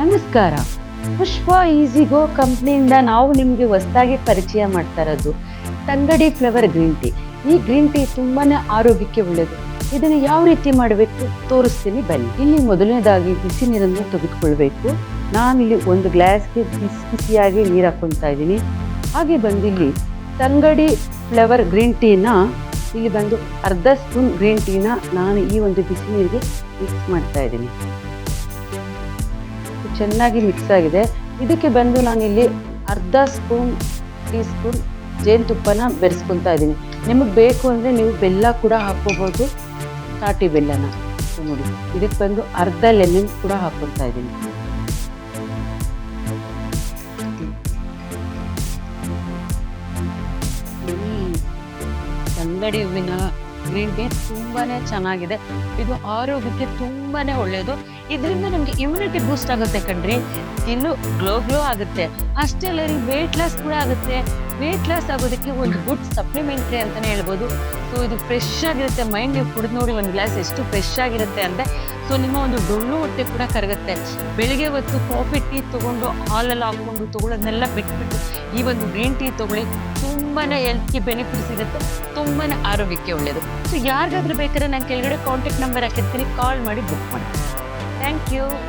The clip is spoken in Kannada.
ನಮಸ್ಕಾರ. ಪುಷ್ಪ ಈಸಿಗೋ ಕಂಪ್ನಿಯಿಂದ ನಾವು ನಿಮಗೆ ಹೊಸದಾಗಿ ಪರಿಚಯ ಮಾಡ್ತಾ ಇರೋದು ತಂಗಡಿ ಫ್ಲವರ್ ಗ್ರೀನ್ ಟೀ. ಈ ಗ್ರೀನ್ ಟೀ ತುಂಬಾ ಆರೋಗ್ಯಕ್ಕೆ ಒಳ್ಳೆಯದು ಇದನ್ನು ಯಾವ ರೀತಿ ಮಾಡಬೇಕು ತೋರಿಸ್ತೀನಿ ಬನ್ನಿ. ಇಲ್ಲಿ ಮೊದಲನೇದಾಗಿ ಬಿಸಿ ನೀರನ್ನು ತೆಗೆದುಕೊಳ್ಬೇಕು. ನಾನಿಲ್ಲಿ ಒಂದು ಗ್ಲಾಸ್ಗೆ ಬಿಸಿ ಬಿಸಿಯಾಗಿ ನೀರು ಹಾಕ್ಕೊಳ್ತಾ ಇದ್ದೀನಿ. ಹಾಗೆ ಬಂದು ಇಲ್ಲಿ ತಂಗಡಿ ಫ್ಲವರ್ ಗ್ರೀನ್ ಟೀನ ಇಲ್ಲಿ ಬಂದು ಅರ್ಧ ಸ್ಪೂನ್ ಗ್ರೀನ್ ಟೀನ ನಾನು ಈ ಒಂದು ಬಿಸಿ ನೀರಿಗೆ ಮಿಕ್ಸ್ ಮಾಡ್ತಾ ಇದ್ದೀನಿ. ಚೆನ್ನಾಗಿ ಮಿಕ್ಸ್ ಆಗಿದೆ. ಇದಕ್ಕೆ ಬಂದು ನಾನಿಲ್ಲಿ ಅರ್ಧ ಸ್ಪೂನ್ ಟೀ ಸ್ಪೂನ್ ಜೇನುತುಪ್ಪನ ಬೆರೆಸ್ಕೊತಾ ಇದ್ದೀನಿ. ನಿಮಗೆ ಬೇಕು ಅಂದರೆ ನೀವು ಬೆಲ್ಲ ಕೂಡ ಹಾಕ್ಕೋಬೋದು, ತಾಟಿ ಬೆಲ್ಲನ. ನೋಡಿ, ಇದಕ್ಕೆ ಬಂದು ಅರ್ಧ ಲೆಮನ್ ಕೂಡ ಹಾಕ್ಕೊತಾ ಇದ್ದೀನಿ. ಕನ್ನಡಿ ಹೂವಿನ ಗ್ರೀನ್ ಟೀ ತುಂಬಾನೇ ಚೆನ್ನಾಗಿದೆ. ಇದು ಆರೋಗ್ಯಕ್ಕೆ ತುಂಬಾನೇ ಒಳ್ಳೆಯದು ಇದರಿಂದ ನಮಗೆ ಇಮ್ಯುನಿಟಿ ಬೂಸ್ಟ್ ಆಗುತ್ತೆ ಕಣ್ರಿ. ಇನ್ನು ಗ್ಲೋ ಗ್ಲೋ ಆಗುತ್ತೆ. ಅಷ್ಟೇ ಅಲ್ಲ ವೆಯ್ಟ್ ಲಾಸ್ ಕೂಡ ಆಗುತ್ತೆ. ವೇಟ್ ಲಾಸ್ ಆಗೋದಕ್ಕೆ ಒಂದು ಗುಡ್ ಸಪ್ಲಿಮೆಂಟ್ರಿ ಅಂತಲೇ ಹೇಳ್ಬೋದು. ಸೊ ಇದು ಫ್ರೆಶ್ ಆಗಿರುತ್ತೆ. ಮೈಂಡ್ ನೀವು ಕುಡಿದು ನೋಡಿ ಒಂದು ಗ್ಲಾಸ್ ಎಷ್ಟು ಫ್ರೆಶ್ ಆಗಿರುತ್ತೆ ಅಂದರೆ ಸೊ ನಿಮ್ಮ ಒಂದು ಡೊಳ್ಳು ಹೊಟ್ಟೆ ಕೂಡ ಕರಗುತ್ತೆ. ಬೆಳಿಗ್ಗೆ ಹೊತ್ತು ಕಾಫಿ ಟೀ ತೊಗೊಂಡು ಹಾಲೆಲ್ಲ ಹಾಕ್ಕೊಂಡು ತೊಗೊಳೋದನ್ನೆಲ್ಲ ಬಿಟ್ಬಿಟ್ಟು ಈ ಒಂದು ಗ್ರೀನ್ ಟೀ ತೊಗೊಳ್ಳಿ. ತುಂಬಾ ಹೆಲ್ತ್ಗೆ ಬೆನಿಫಿಟ್ ಸಿಗುತ್ತೆ ತುಂಬಾ ಆರೋಗ್ಯಕ್ಕೆ ಒಳ್ಳೆಯದು ಸೊ ಯಾರಿಗಾದ್ರೂ ಬೇಕಾದ್ರೆ ನಾನು ಕೆಳಗಡೆ ಕಾಂಟ್ಯಾಕ್ಟ್ ನಂಬರ್ ಹಾಕಿರ್ತೀನಿ. ಕಾಲ್ ಮಾಡಿ ಬುಕ್ ಮಾಡಿ. Thank you